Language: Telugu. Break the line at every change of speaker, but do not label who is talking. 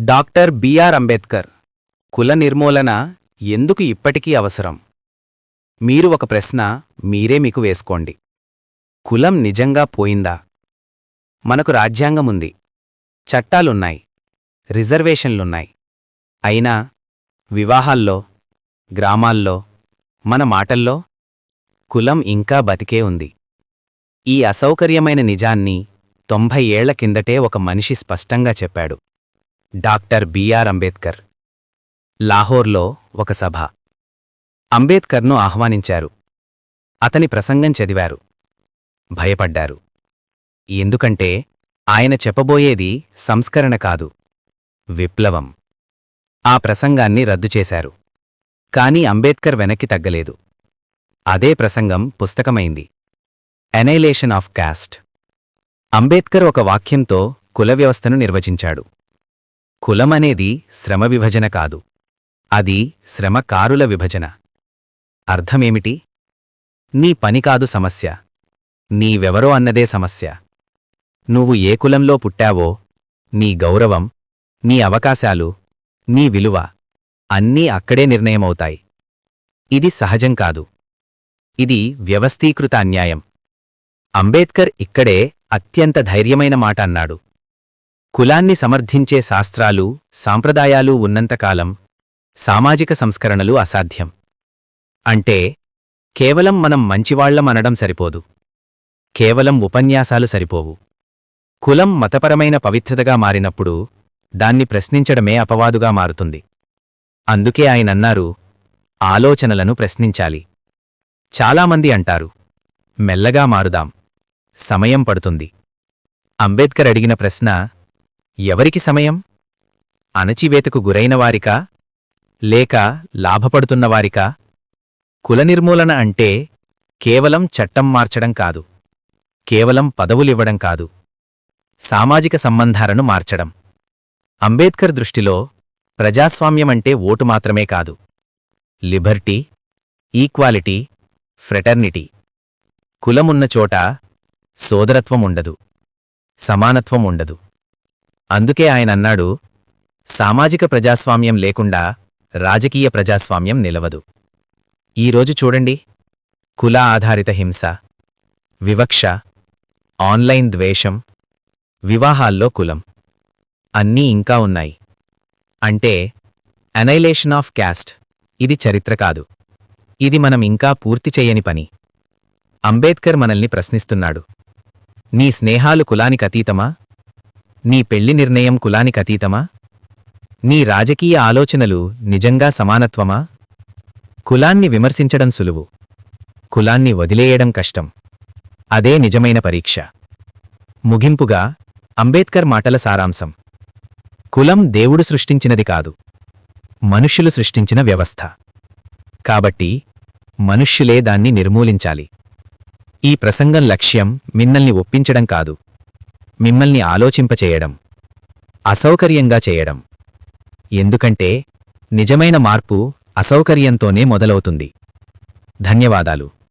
డాక్టర్ బిఆర్ అంబేద్కర్ కుల నిర్మూలన ఎందుకు ఇప్పటికీ అవసరం? మీరు ఒక ప్రశ్న మీరే మీకు వేసుకోండి. కులం నిజంగా పోయిందా? మనకు రాజ్యాంగముంది. చట్టాలున్నాయి. రిజర్వేషన్లున్నాయి. అయినా వివాహాల్లో గ్రామాల్లో మన మాటల్లో కులం ఇంకా బతికే ఉంది. ఈ అసౌకర్యమైన నిజాన్ని తొంభై ఏళ్ళ కిందటే ఒక మనిషి స్పష్టంగా చెప్పాడు. Doctor B R Ambedkar. లాహోర్లో ఒక సభ. అంబేద్కర్ను ఆహ్వానించారు. అతని ప్రసంగం చదివారు. భయపడ్డారు. ఎందుకంటే ఆయన చెప్పబోయేది సంస్కరణ కాదు. విప్లవం. ఆ ప్రసంగాన్ని రద్దు చేశారు. కాని అంబేద్కర్ వెనక్కి తగ్గలేదు. అదే ప్రసంగం పుస్తకమైంది. ఎనైలేషన్ ఆఫ్ కాస్ట్ అంబేద్కర్ ఒక వాక్యంతో కుల వ్యవస్థను నిర్వచించాడు. కులమనేది శ్రమ విభజన కాదు. అది శ్రమకారుల విభజన. అర్థమేమిటి? నీ పని కాదు సమస్య. నీవెవరో అన్నదే సమస్య. నువ్వు ఏ కులంలో పుట్టావో నీ గౌరవం నీ అవకాశాలు నీ విలువ అన్నీ అక్కడే నిర్ణయమవుతాయి. ఇది సహజం కాదు. ఇది వ్యవస్థీకృత అన్యాయం. అంబేద్కర్ ఇక్కడే అత్యంత ధైర్యమైన మాట అన్నాడు. కులాన్ని సమర్థించే శాస్త్రాలు సాంప్రదాయాలు ఉన్నంతకాలం సామాజిక సంస్కరణలు అసాధ్యం. అంటే కేవలం మనం మంచివాళ్ళమనడం సరిపోదు. కేవలం ఉపన్యాసాలు సరిపోవు. కులం మతపరమైన పవిత్రతగా మారినప్పుడు దాన్ని ప్రశ్నించడమే అపవాదుగా మారుతుంది. అందుకే ఆయనన్నారు ఆలోచనలను ప్రశ్నించాలి. చాలామంది అంటారు మెల్లగా మారుదాం. సమయం పడుతుంది. అంబేద్కర్ అడిగిన ప్రశ్న ఎవరికి సమయం? అణచివేతకు గురైనవారికా? లేక లాభపడుతున్నవారికా? కులనిర్మూలన అంటే కేవలం చట్టం మార్చడం కాదు. కేవలం పదవులివ్వడం కాదు. సామాజిక సంబంధాలను మార్చడం. అంబేద్కర్ దృష్టిలో ప్రజాస్వామ్యమంటే ఓటు మాత్రమే కాదు. Liberty equality fraternity. కులమున్న చోట సోదరత్వం ఉండదు. సమానత్వం ఉండదు. అందుకే ఆయనన్నాడు సామాజిక ప్రజాస్వామ్యం లేకుండా రాజకీయ ప్రజాస్వామ్యం నిలవదు. ఈరోజు చూడండి కుల ఆధారిత హింస వివక్ష ఆన్లైన్ ద్వేషం వివాహాల్లో కులం. అన్నీ ఇంకా ఉన్నాయి. అంటే అనైలేషన్ ఆఫ్ క్యాస్ట్ ఇది చరిత్ర కాదు. ఇది మనం ఇంకా పూర్తి చేయని పని. అంబేద్కర్ మనల్ని ప్రశ్నిస్తున్నాడు నీ స్నేహాలు కులానికతీతమా? నీ పెళ్ళి నిర్ణయం కులానికతీతమా? నీ రాజకీయ ఆలోచనలు నిజంగా సమానత్వమా? కులాన్ని విమర్శించడం సులువు. కులాన్ని వదిలేయడం కష్టం. అదే నిజమైన పరీక్ష. ముగింపుగా అంబేద్కర్ మాటల సారాంశం. కులం దేవుడు సృష్టించినది కాదు. మనుష్యులు సృష్టించిన వ్యవస్థ. కాబట్టి మనుష్యులే దాన్ని నిర్మూలించాలి. ఈ ప్రసంగం లక్ష్యం మిన్నల్ని ఒప్పించడం కాదు. మిమ్మల్ని ఆలోచింపచేయడం అసౌకర్యంగా చేయడం. ఎందుకంటే నిజమైన మార్పు అసౌకర్యంతోనే మొదలవుతుంది. ధన్యవాదాలు.